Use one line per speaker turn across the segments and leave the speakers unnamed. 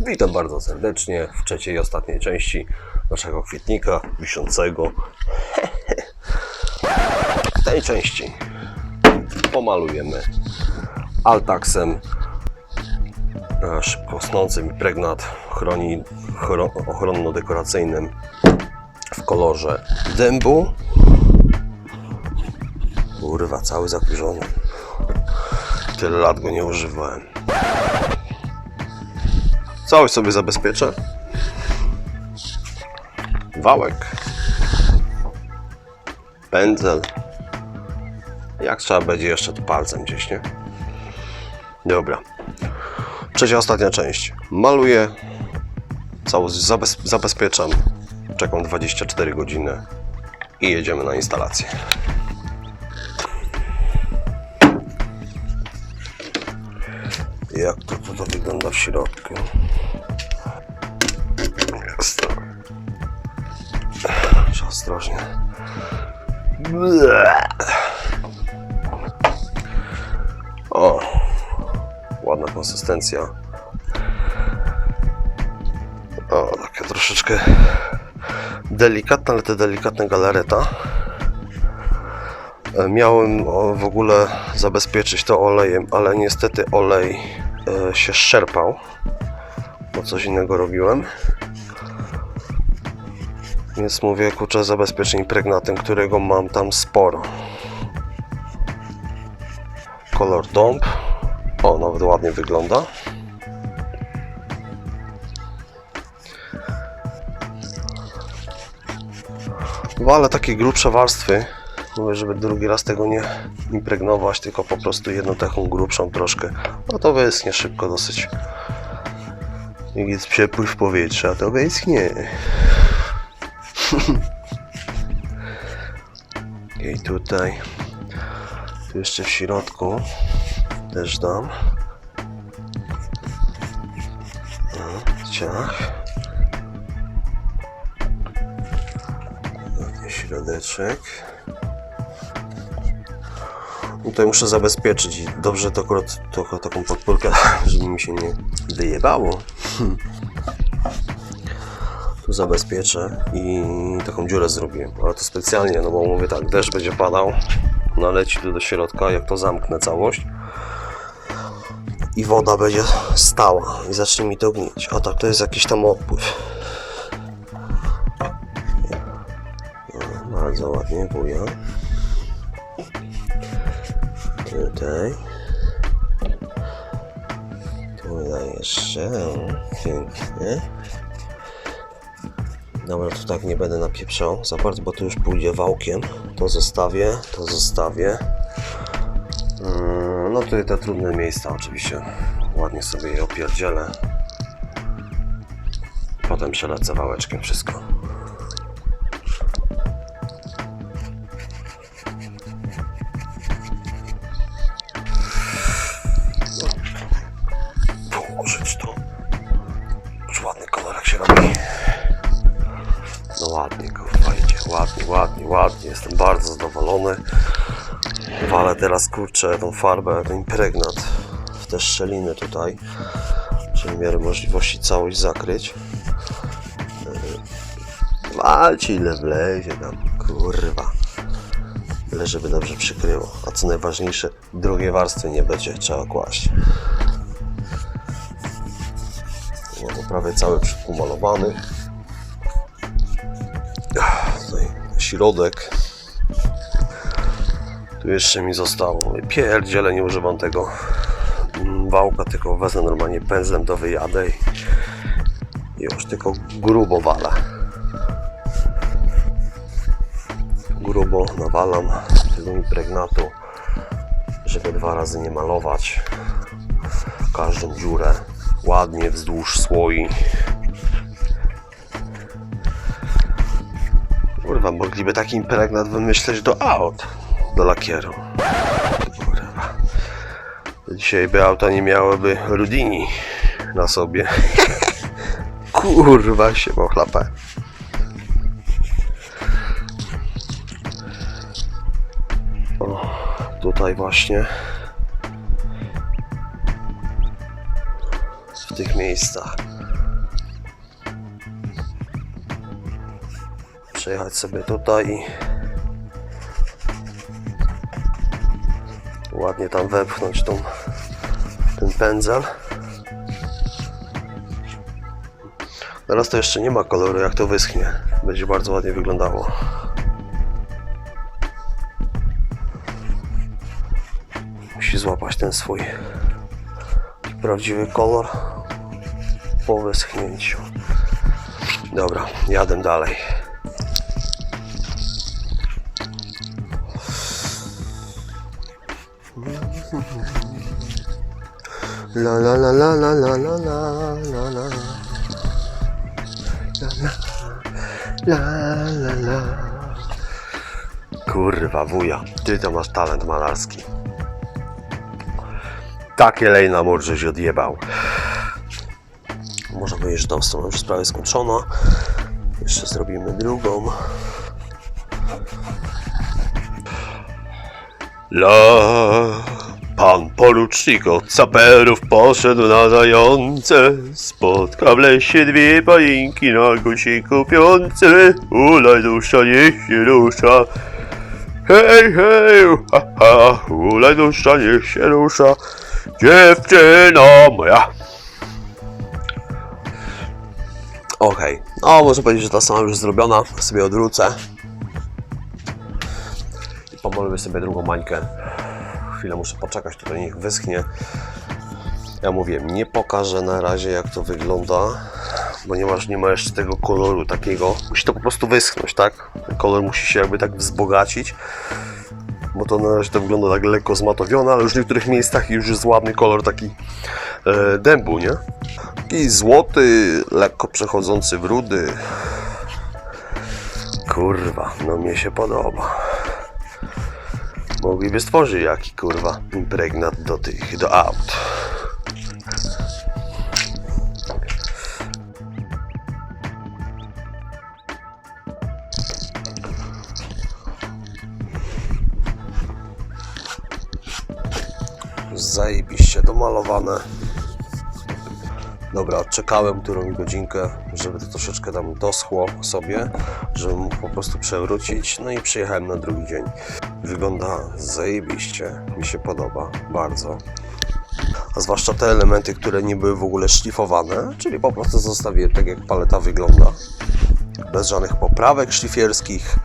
Witam bardzo serdecznie w trzeciej i ostatniej części naszego kwietnika wiszącego. W tej części pomalujemy altaksem szybko rosnącym i pregnat chroni, chro, ochronno-dekoracyjnym w kolorze dębu. Kurwa, cały zakurzony. Tyle lat go nie używałem. Całość sobie zabezpieczę. Wałek. Pędzel. Jak trzeba będzie jeszcze to palcem gdzieś, nie? Dobra. Trzecia, ostatnia część. Maluję. Całość zabez zabezpieczam. Czekam 24 godziny. I jedziemy na instalację. Jak to, to, wygląda w środku? Jest ostrożnie. O, ładna konsystencja. O, takie troszeczkę delikatne, ale te delikatne galareta. Miałem w ogóle zabezpieczyć to olejem, ale niestety olej się szerpał, bo coś innego robiłem. Więc mówię, kurczę, zabezpieczę impregnatem, którego mam tam sporo. Kolor dąb. O, nawet ładnie wygląda. Walę takie grubsze warstwy. Mówię, żeby drugi raz tego nie impregnować, tylko po prostu jedną taką grubszą troszkę. No to wyschnie szybko dosyć. Jest przepływ powietrza, to wyschnie. I tutaj, tu jeszcze w środku też dam. No, ciach. Taki środeczek. Tutaj muszę zabezpieczyć i dobrze to akurat trochę taką podpórkę, żeby mi się nie wyjebało. Tu zabezpieczę i taką dziurę zrobiłem, ale to specjalnie, no bo mówię tak, deszcz będzie padał, naleci tu do środka, jak to zamknę całość i woda będzie stała i zacznie mi to gnić. A tak, to jest jakiś tam odpływ. No, bardzo ładnie buja. Tutaj. Tutaj jeszcze. Pięknie. Dobra, to tak nie będę napieprzał za bardzo, bo to już pójdzie wałkiem. To zostawię, to zostawię. Mm, No tutaj te trudne miejsca oczywiście. Ładnie sobie je opierdzielę. Potem przelecę wałeczkiem wszystko. Ładnie. Jestem bardzo zadowolony. Walę teraz kurczę tą farbę, ten impregnat w te szczeliny tutaj. Czyli w miarę możliwości całość zakryć. Yy, Walcie ile wlezie tam, kurwa. Byle żeby dobrze przykryło. A co najważniejsze, drugiej warstwy nie będzie trzeba kłaść. No to prawie cały umalowany. Środek. Tu jeszcze mi zostało. Pierdziele, nie używam tego mm, wałka, tylko wezmę normalnie pędzlem to wyjadę i już tylko grubo walę. Grubo nawalam tego impregnatu, żeby dwa razy nie malować każdą dziurę ładnie wzdłuż słoi. Kurwa, mogliby taki impregnat wymyśleć do aut, do lakieru. Kurwa. Dzisiaj by auta nie miałyby Rudini na sobie. Kurwa się pochlapę. O, tutaj właśnie w tych miejscach Przejechać sobie tutaj i ładnie tam wepchnąć tą, ten pędzel. Teraz to jeszcze nie ma koloru, jak to wyschnie. Będzie bardzo ładnie wyglądało. Musi złapać ten swój prawdziwy kolor po wyschnięciu. Dobra, jadę dalej. La la la la la la la la la la La la la Kurwa wuja, ty to masz talent malarski. Takie lej na mur, żeś odjebał. Możemy powiedzieć, że tą stroną już sprawa jest skończona. Jeszcze zrobimy drugą. La, pan porucznik od saperów poszedł na zające. Spotkał w lesie dwie pajinki na guziki kupiące. Ulaj dusza, niech się rusza. Hej, hej, ha, ha, ulaj dusza, niech się rusza. Dziewczyno moja. Okej, no można powiedzieć, że ta sama już zrobiona. Sobie odwrócę. I pomolmy sobie drugą mańkę. Chwilę muszę poczekać, tutaj niech wyschnie. Ja mówię, nie pokażę na razie jak to wygląda, bo nie ma jeszcze tego koloru takiego. Musi to po prostu wyschnąć, tak? Ten kolor musi się jakby tak wzbogacić. Bo to na razie to wygląda tak lekko zmatowione, ale już w niektórych miejscach już jest ładny kolor taki e, dębu, nie? I złoty, lekko przechodzący w rudy. Kurwa, no mnie się podoba. Mogliby stworzyć jaki kurwa impregnat do tych, do aut. Zajebiście domalowane. Dobra, czekałem którą godzinkę, żeby to troszeczkę tam doschło sobie, żeby mógł po prostu przewrócić, no i przyjechałem na drugi dzień. Wygląda zajebiście, mi się podoba, bardzo. A zwłaszcza te elementy, które nie były w ogóle szlifowane, czyli po prostu zostawiłem tak jak paleta wygląda. Bez żadnych poprawek szlifierskich.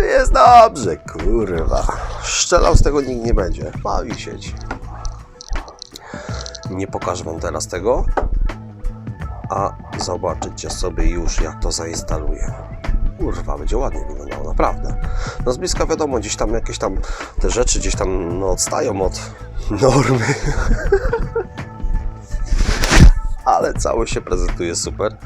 Jest dobrze, kurwa. Szczelał z tego nikt nie będzie. Ma wisieć. Nie pokażę Wam teraz tego, a zobaczycie sobie już jak to zainstaluję. Kurwa, będzie ładnie wyglądało, naprawdę. No z bliska wiadomo, gdzieś tam jakieś tam te rzeczy gdzieś tam no, odstają od normy. Ale cały się prezentuje super.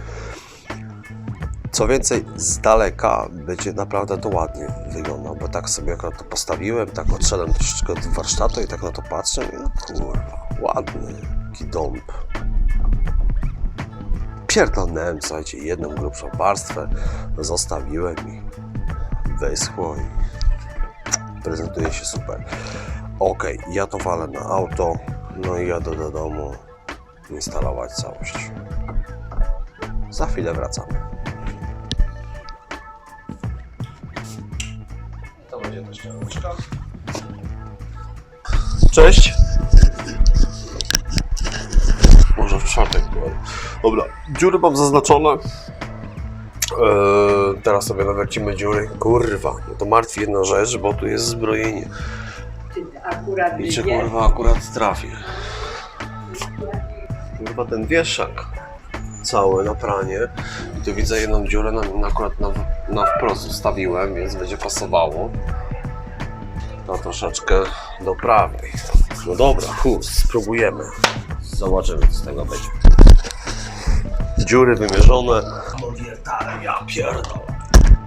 Co więcej, z daleka będzie naprawdę to ładnie wyglądał, bo tak sobie akurat to postawiłem, tak odszedłem troszeczkę od warsztatu i tak na to patrzę i no kurwa, ładny, dąb. Pierdolnąłem, słuchajcie, jedną grubszą warstwę, zostawiłem i wyschło i prezentuje się super. Ok, ja to walę na auto, no i jadę do domu instalować całość. Za chwilę wracamy. Cześć. Może w czwartek było. Dobra, dziury mam zaznaczone. Eee, teraz sobie nawiercimy dziury. Kurwa, no to martwi jedna rzecz, bo tu jest zbrojenie.
Akurat
I czy kurwa akurat trafię? Kurwa ten wieszak cały na pranie. I tu widzę jedną dziurę na, na akurat na, na wprost ustawiłem, więc będzie pasowało. To troszeczkę do prawej. No dobra, chus, spróbujemy. Zobaczymy co z tego będzie. Dziury wymierzone. No wiertałem, ja pierdolę.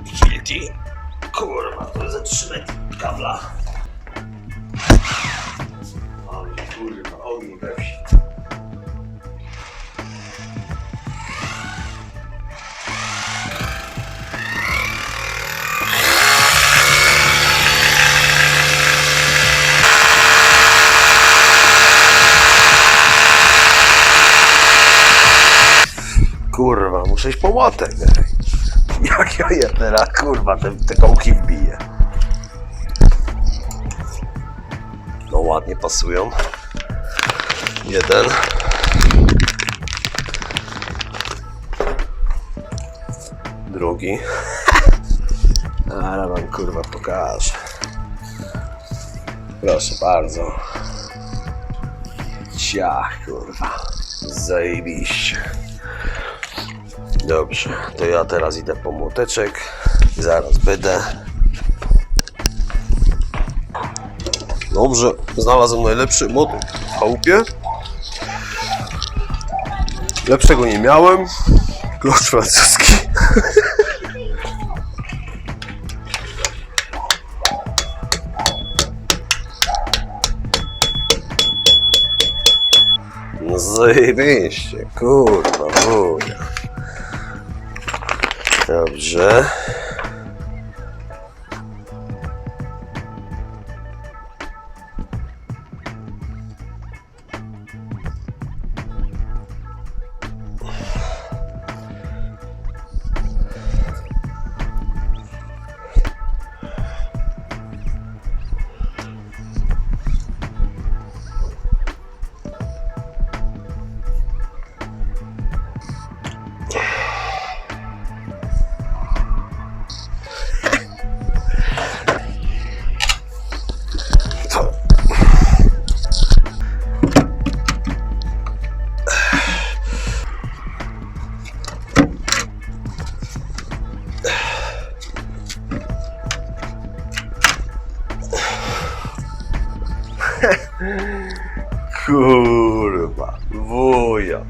Hilti. Kurwa, to jest za 3 metry kabla. Ale kurwa, ogień we wsi. Kurwa, muszę iść po łotek. Jak ja je teraz, kurwa, te, te kołki wbiję. No ładnie pasują. Jeden. Drugi. Ale wam kurwa pokażę. Proszę bardzo. Ciach, kurwa. Zajebiście. Dobrze, to ja teraz idę po młoteczek. Zaraz będę. Dobrze, znalazłem najlepszy motyw w chałupie. Lepszego nie miałem. Klucz francuski. Zajebiście, kurwa, wuja. Dobrze.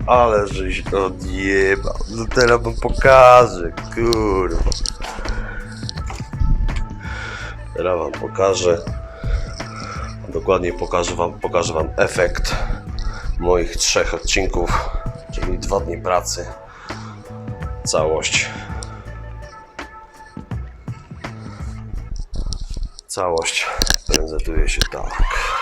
Ale żeś odjebał. No teraz wam pokażę, kurwa. Teraz wam pokażę. Dokładniej pokażę wam, pokażę wam efekt moich trzech odcinków, czyli dwa dni pracy. Całość. Całość prezentuje się tak.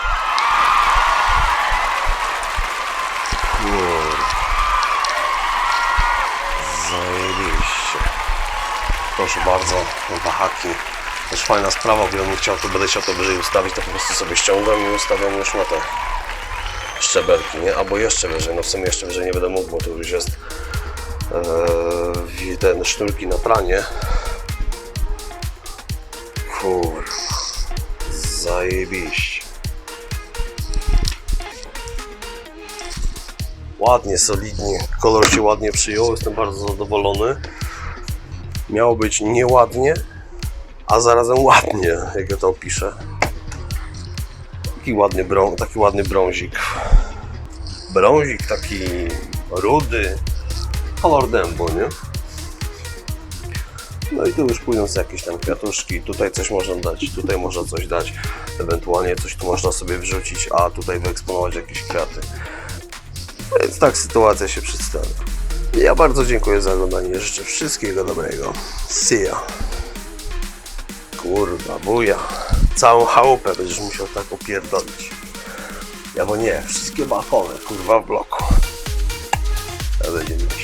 Proszę bardzo, wahaki. Też fajna sprawa, bo ja bym chciał, to będę chciał to wyżej ustawić, to po prostu sobie ściągam i ustawiam już na te szczebelki, nie? Albo jeszcze wyżej, no w sumie jeszcze wyżej nie będę mógł, bo to już jest ee, ten sznurki na pranie. Kurwa, zajebiście. Ładnie, solidnie, kolor się ładnie przyjął, jestem bardzo zadowolony. Miało być nieładnie, a zarazem ładnie, jak ja to opiszę. Taki ładny, brą, taki ładny brązik. Brązik taki rudy, kolor dębu, nie? No i tu już sobie jakieś tam kwiatuszki, tutaj coś można dać, tutaj można coś dać, ewentualnie coś tu można sobie wrzucić, a tutaj wyeksponować jakieś kwiaty. Więc tak sytuacja się przedstawia. Ja bardzo dziękuję za oglądanie, życzę wszystkiego dobrego. See ya. Kurwa, buja. Całą chałupę będziesz musiał tak opierdolić. Ja bo nie, wszystkie balkony, kurwa, w bloku. To będzie myśl.